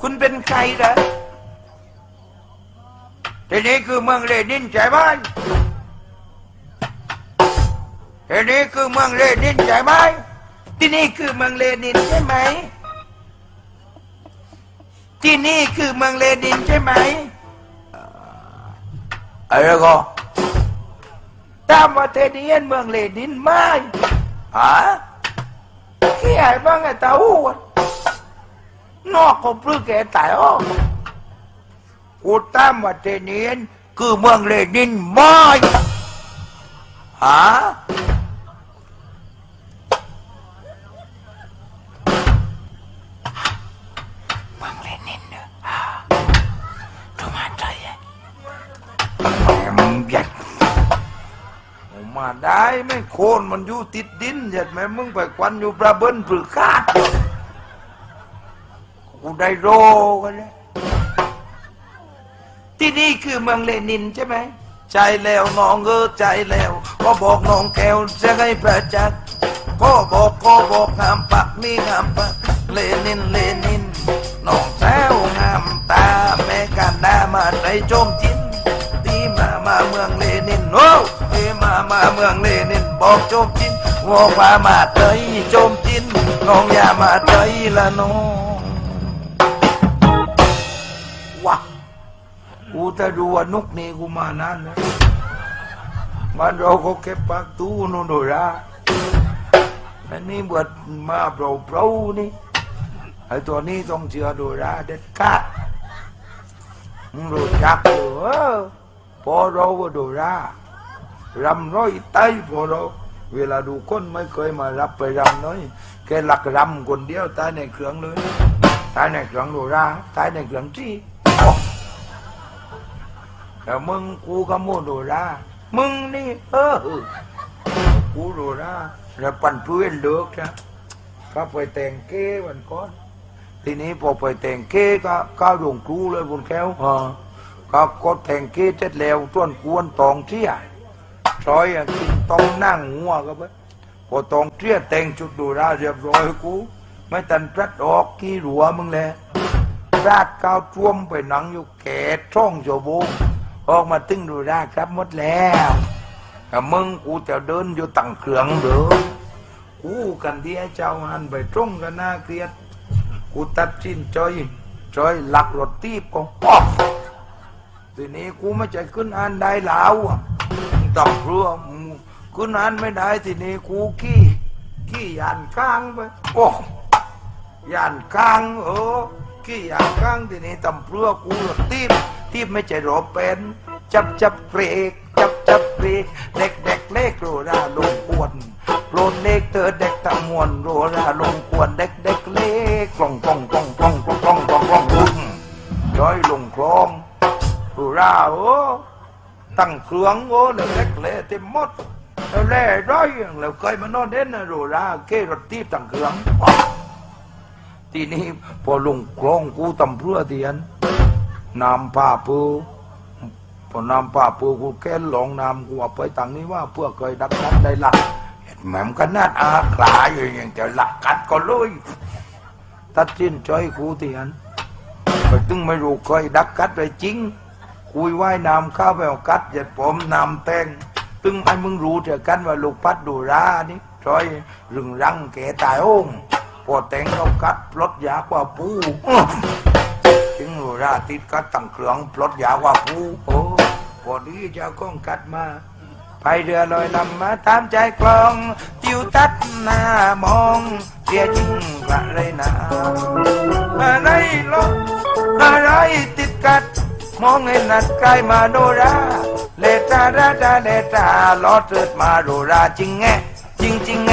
คุณเป็นใครเหรอทีนี้คือเมืองเลนินใช่ไหมทีนี้คือเมืองเลนินใช่ไหมที่นี่คือเมืองเลนินใช่ไหม ที่นี่คือเมืองเลนินใช่ไหมอะไรก็ตามว่าเทนี้เมืองเลนินไหมฮะขี้ไอ้บ้างไอ้ตาหู้ นอกก็ปลื้แกตายอ้อกูตามว่าเทเนียนคือเมืองเลนินไม่ฮะเมืองเลนินเนอะฮะดูมาใจอะแหมยัดมาได้ไม่โคนมันอยู่ติดดินเห็นไหมมึงไปควันอยู่ประเบิ้นปรือคาด กูได้โรกันแล้วที่นี่คือเมืองเลนินใช่ไหมใจแล้วน้องเออใจแล้ว ก็บอกน้องแก้วจะให้ประจักษ์ก็บอกก็บอกงามปักนี่งามปักเลนินเลนินน้องแซวงามตาแม่กันดามาใจโจมจินตีมามาเมืองเลนินโอ้เอมามาเมืองเลนินบอกโจมจินวอกว่ามาเตยโจมจินน้องอย่ามาเตยละน้อง กูจะดูว่านุกนี่กูมานานแล้วมันเราก็เก็บปากตู้นู่นดูราอันนี้บวชมาเปล่าเปล่านี่ไอ้ตัวนี้ต้องเชื่อดูราเด็ดขาดมึงรู้จักเหรือพอเราว่าดูรารำร้อยไตพอเราเวลาดูคนไม่เคยมารับไปรำน้อยแค่หลักรำคนเดียวตายในเครื่องเลยตายในเครื่องดูราตายในเครื่องที่ แต่มึงกูก็มูดูรามึงนี่เออกูดูราแล้วปั่นเพื่อนเลือกนะก็ไปแต่งเก้วันก่อน ทีนี้พอไปแต่งเก้ก็ก้าวลงครูเลยบนแก้วอ่าก็ก็แต่งเก้เสร็จแล้วต้วนกวนตองเที่ยซอยอะกินต้องนั่งหัวก็ไปพอตองเที่ยแต่งชุดดูราเรียบร้อยกูไม่ตันพลัดออกกี่หัวมึงแหละราดกาวท่วมไปหนังอยู่แก่ช่องโจโบง ออกมาตึงดูราครับหมดแล้วแต่มึงกูจะเดินอยู่ตั้งเครื่องเด้อกูกันที่ไอ้เจ้าหันไปตรงกันน่าเกลียด กูตัดสินใจใจหลักรถตีบก็ออกทีนี้กูไม่ใจขึ้นอ่านได้แล้วอะตับเรือขึ้นอ่านไม่ได้ทีนี้กูขี้ขี้ยานข้างไปโอ้ยานกลางเออขี้ยานกลางทีนี้ตำเรือกูรถตีบ ที่ไม่ใช่รถเป็น จับจับเบรกจับจับเบรกเด็กเด็กเล็กโรราลงควนโรนเล็กเธอเด็กตะมวนโรราลงควนเด็กเด็กเล็กกล่องกล่องกล่องกล่องกล่องกล่องกล่องกล่องลุ่มย้อยลงคลองโรราโอ้ตั้งเครื่องโอ้เล็กเล็กเล็กเต็มหมดแล้วแร่ร้อยแล้วเคยมานอนเด่นโรราเกรถตีบตั้งเครื่องทีนี้พอลงคลองกูตำเพื่อเตียน นำป้าปูพอนำป้าปูกูแค่ลองนำกูเอาไปตังนี้ว่าเพื่อเคยดักกัดได้หลักเห็นแหม่มกันนาดอาขลาอยู่อย่างจะหลักกัดก็เลยตัดสินใจกูเตียนไปตึงไม่รู้เคยดักกัดไปจริงคุยว่ายน้ำข้าวไปเอากัดเหยียดผมนำแตงตึงไอ้มึงรู้เถอะกันว่าลูกพัดดูรานี่จอยรึงรังแกตายโอ้งพอแตงเขากัดปลดยากว่าปู ราติดกัดตั้งเครื่องปลดยาว่าปูโอ้พอดีเจ้าก้องกัดมาไปเรือลอยลำมาตามใจกลองติวตัดหน้ามองเสียจริงกระไรนาอะไรลกอะไรติดกัด มองเห็นนัดใกล้มาโนราเลตาราดาเลตาลอดเถิดมาโดราจริงแงจริงจริงแง